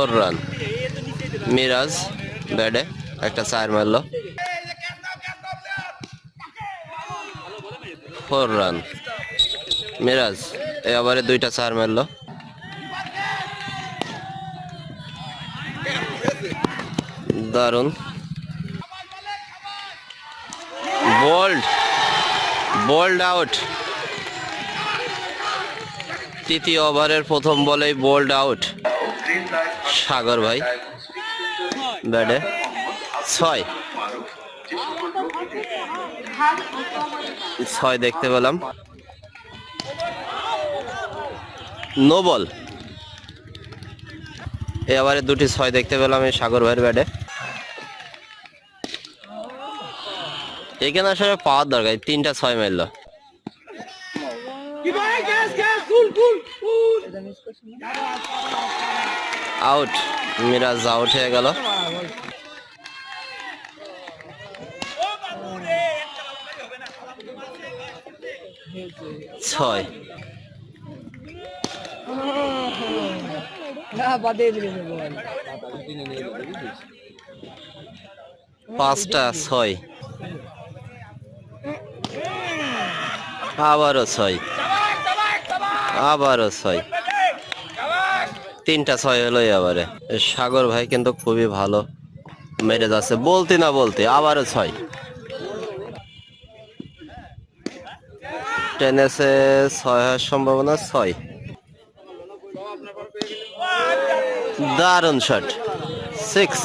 Four run Miraj ব্যাডে একটা চার মারল। ফোর রান মিরাজ এই ওভারে দুইটা চার মারল। দারুণ। Bowled bowled out. তৃতীয় ওভারের প্রথম বলেই বোল্ড আউট। সাগর ভাই। ব্যাটে। ছয়। ছয় দেখতে পেলাম। No ball. এবারে দুটি ছয় দেখতে পেলাম এই সাগর ভাইয়ের ব্যাটে। এখানে আসলে পাওয়ার দরকার তিনটা ছয় মারলো। আউট মিরাজ আউট হয়ে গেল। ছয়। পাঁচটা ছয়। আবারও ছয়। আবারও ছয়। তিনটা ছয় হলো এবারে। সাগর ভাই কিন্তু খুবই ভালো। মেরে যাচ্ছে। বলতে না বলতে, আবারও ছয়। টেনেসে ছয় হওয়ার সম্ভাবনা ছয়। দারুণ শট। সিক্স।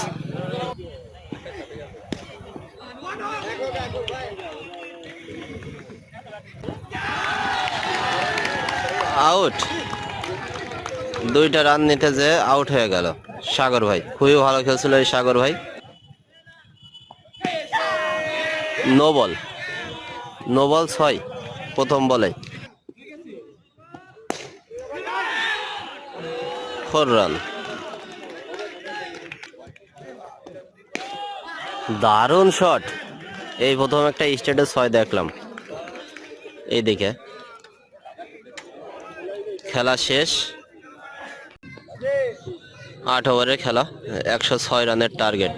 আউট। দুইটা রান নিতে যে আউট হয়ে গেল। সাগর ভাই, খুবই ভালো খেলছিল এই সাগর ভাই। নো বল নো বল ছয়, প্রথম বলে। ফোর রান দারুণ শট এই প্রথম একটা স্টেটে ছয় দেখলাম। এইদিকে। খেলা শেষ। আট ওভারের খেলা, একশো ছয় রানের টার্গেট।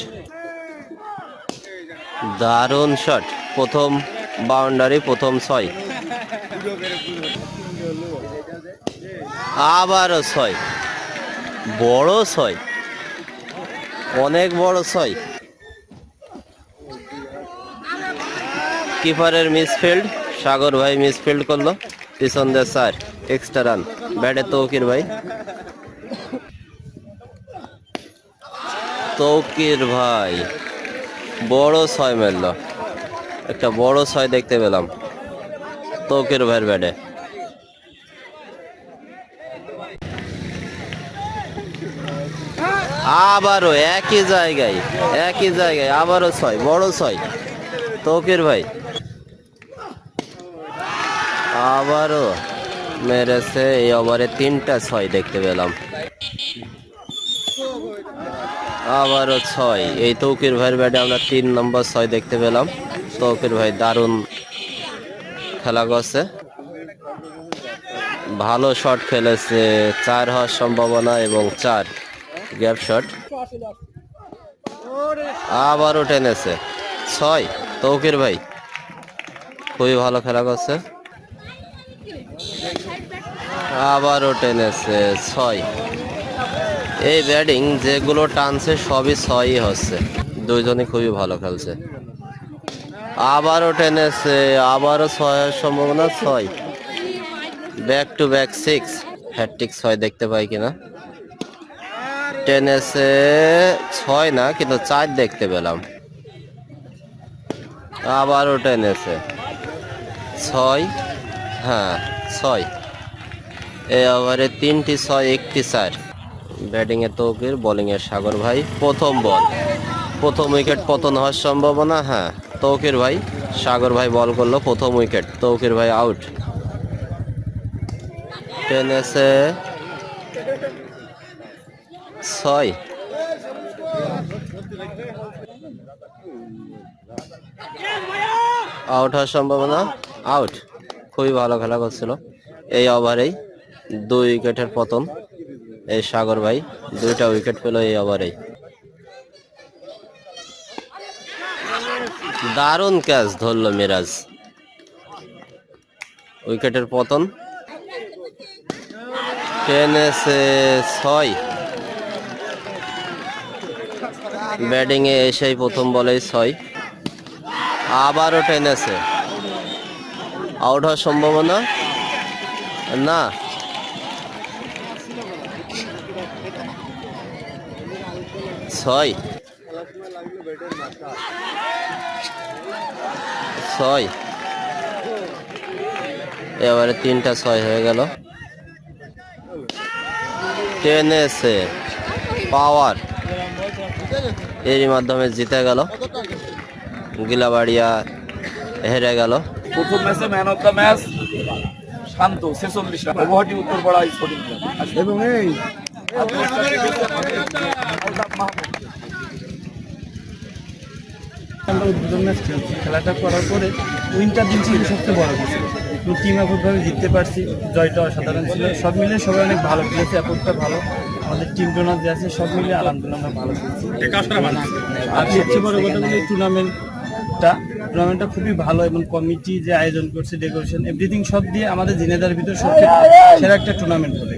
দারুণ শট, প্রথম বাউন্ডারি, প্রথম ছয়। আবারও ছয়। বড় ছয়। অনেক বড় ছয়। কিপারের মিসফিল্ড, সাগর ভাই মিসফিল্ড করল, পিছন দিয়ে স্যার, এক্সট্রা রান। ব্যাটে তৌকির ভাই। তৌকির ভাই। বড় ছয় মারল একটা বড় ছয় দেখতে পেলাম। তৌকির ভাইয়ের ব্যাটে। আবারও একই জায়গায় একই জায়গায় আবারও ছয়, বড় ছয়। তৌকির ভাই। আবারও মেরেছে এই ওভারে তিনটা ছয় দেখতে পেলাম। আবারও ছয়। এই তৌকির ভাইয়ের ব্যাটে আমরা তিন নম্বর ছয় দেখতে পেলাম। তৌকির ভাই দারুণ খেলা করছে। ভালো শট খেলেছে, চার হওয়ার সম্ভাবনা এবং চার গ্যাপ শট। আবারও টেনেছে। ছয়। তৌকির ভাই খুবই ভালো খেলা করছে। আবারও টেনেছে। ছয়। এই ব্যাটিং যেগুলো টানছে সবই ছয়ই হচ্ছে। দুইজনই খুবই ভালো খেলছে। আবারও টেনেছে, আবারও ছয়ের সম্ভাবনা ছয়। Back to back six hat trick ছয় দেখতে পাই কিনা। টেনেছে ছয় না, কিন্তু চার দেখতে পেলাম। আবারও টেনেছে। ছয়? হ্যাঁ ছয়। এই ওভারে তিনটি ছয়, একটি চার। ব্যাটিং এ তৌকির বোলিং এ সাগর ভাই, প্রথম বল প্রথম উইকেট পতন হওয়ার সম্ভাবনা হ্যাঁ। তৌকির ভাই, সাগর ভাই বল করল, প্রথম উইকেট তৌকির ভাই আউট টেনেসে ছয়। আউট হওয়ার সম্ভাবনা আউট খুবই ভালো খেলা করছিল। এই ওভারেই দুই উইকেটের পতন। এই সাগর ভাই, দুইটা উইকেট পেল এই ওভারেই দারুণ ক্যাচ ধরলো মিরাজ। উইকেটের পতন। টেনেছে ছয়। ব্যাটিং এ এসেই প্রথম বলেই ছয়। আবারও টেনেছে আউট হওয়ার সম্ভাবনা? না। ছয়। ছয়। এবারে তিনটা ছয় হয়ে গেল। টেনেছে পাওয়ার এরই মাধ্যমে জিতে গেল। গিলাবাড়িয়া হেরে গেল। প্রথম ম্যাচে man of the match Shanto ছেচল্লিশ run. Guwahati Uttarpara sporting club. এবং এই আমরা উদ্বোধন ম্যাচ খেলছি খেলাটা করার পরে উইনটা দিন ছিল সবচেয়ে বড় কিছু টিম এককভাবে জিততে পারছি জয়টা অসাধারণ ছিল। সব মিলে সবাই অনেক ভালো খেলেছে অ্যাপোর্টটা ভালো। আমাদের টিম টোনার যে আছে সব মিলে আলহামদুলিল্লাহ আমরা ভালো খেলছি আর সবচেয়ে বড় কথা হলো টুর্নামেন্টটা খুবই ভালো এবং কমিটি যে আয়োজন করছে ডেকোরেশন এভরিথিং সব দিয়ে আমাদের জিনেদার ভিতর সবচেয়ে সেরা একটা টুর্নামেন্ট হবে।